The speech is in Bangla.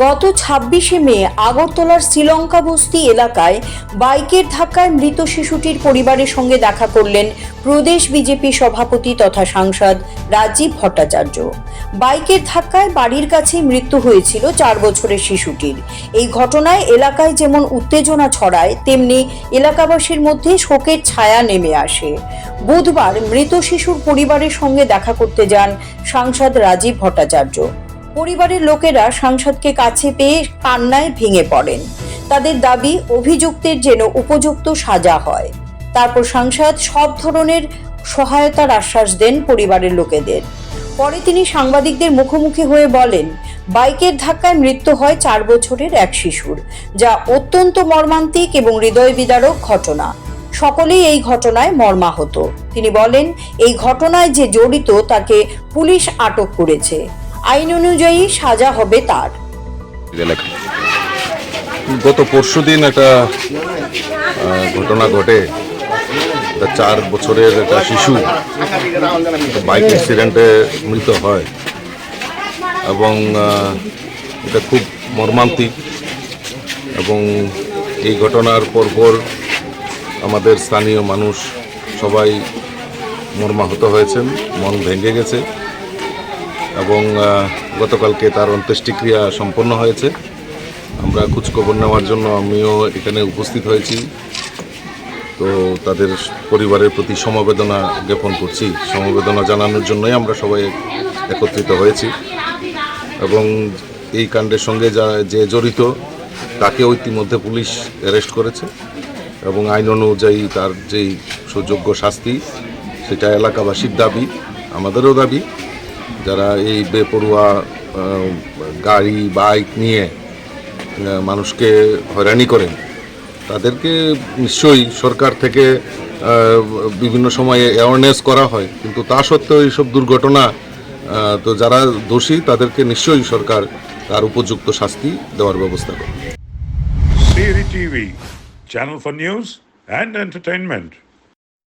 গত ছাব্বিশে মে আগরতলার শ্রীলঙ্কা বস্তি এলাকায় বাইকের ধাক্কায় মৃত শিশুটির পরিবারের সঙ্গে দেখা করলেন প্রদেশ বিজেপি সভাপতি তথা সাংসদ রাজীব ভট্টাচার্য। বাইকের ধাক্কায় বাড়ির কাছে মৃত্যু হয়েছিল চার বছরের শিশুটির। এই ঘটনায় এলাকায় যেমন উত্তেজনা ছড়ায়, তেমনি এলাকাবাসীর মধ্যে শোকের ছায়া নেমে আসে। বুধবার মৃত শিশুর পরিবারের সঙ্গে দেখা করতে যান সাংসদ রাজীব ভট্টাচার্য। পরিবারের লোকেরা সাংসদকে কাছে পেয়ে কান্নায় ভেঙে পড়েন। তাদের দাবি, অভিযুক্তের যেন উপযুক্ত সাজা হয়। তারপর সাংসদ সব ধরনের সহায়তার আশ্বাস দেন পরিবারের লোকেদের। পরে তিনি সাংবাদিকদের মুখোমুখি হয়ে বলেন, বাইকের ধাক্কায় মৃত্যু হয় চার বছরের এক শিশুর, যা অত্যন্ত মর্মান্তিক এবং হৃদয় বিদারক ঘটনা। সকলেই এই ঘটনায় মর্মাহত। তিনি বলেন, এই ঘটনায় যে জড়িত তাকে পুলিশ আটক করেছে। আইন অনুযায়ী সাজা হবে তার। গত পরশু দিন একটা ঘটনা ঘটে। চার বছরের একটা শিশু বাইক অ্যাক্সিডেন্টে মৃত হয়। এবং এটা খুব মর্মান্তিক। এবং এই ঘটনার পরপর আমাদের স্থানীয় মানুষ সবাই মর্মাহত হয়েছেন, মন ভেঙে গেছে। এবং গতকালকে তার অন্ত্যেষ্টিক্রিয়া সম্পন্ন হয়েছে। আমরা খোঁজখবর নেওয়ার জন্য আমিও এখানে উপস্থিত হয়েছি। তো তাদের পরিবারের প্রতি সমবেদনা জ্ঞাপন করছি। সমবেদনা জানানোর জন্যই আমরা সবাই একত্রিত হয়েছি। এবং এই কাণ্ডের সঙ্গে যা, যে জড়িত, তাকেও ইতিমধ্যে পুলিশ অ্যারেস্ট করেছে। এবং আইন অনুযায়ী তার যেই সুযোগ্য শাস্তি, সেটা এলাকাবাসীর দাবি, আমাদেরও দাবি। যারা এই বেপরোয়া গাড়ি বাইক নিয়ে মানুষকে হয়রানি করেন তাদেরকে নিশ্চয়ই সরকার থেকে বিভিন্ন সময়ে অ্যাওয়ারনেস করা হয় কিন্তু তা সত্ত্বেও এইসব দুর্ঘটনা তো যারা দোষী তাদেরকে নিশ্চয়ই সরকার তার উপযুক্ত শাস্তি দেওয়ার ব্যবস্থা করে TV, channel for news and entertainment.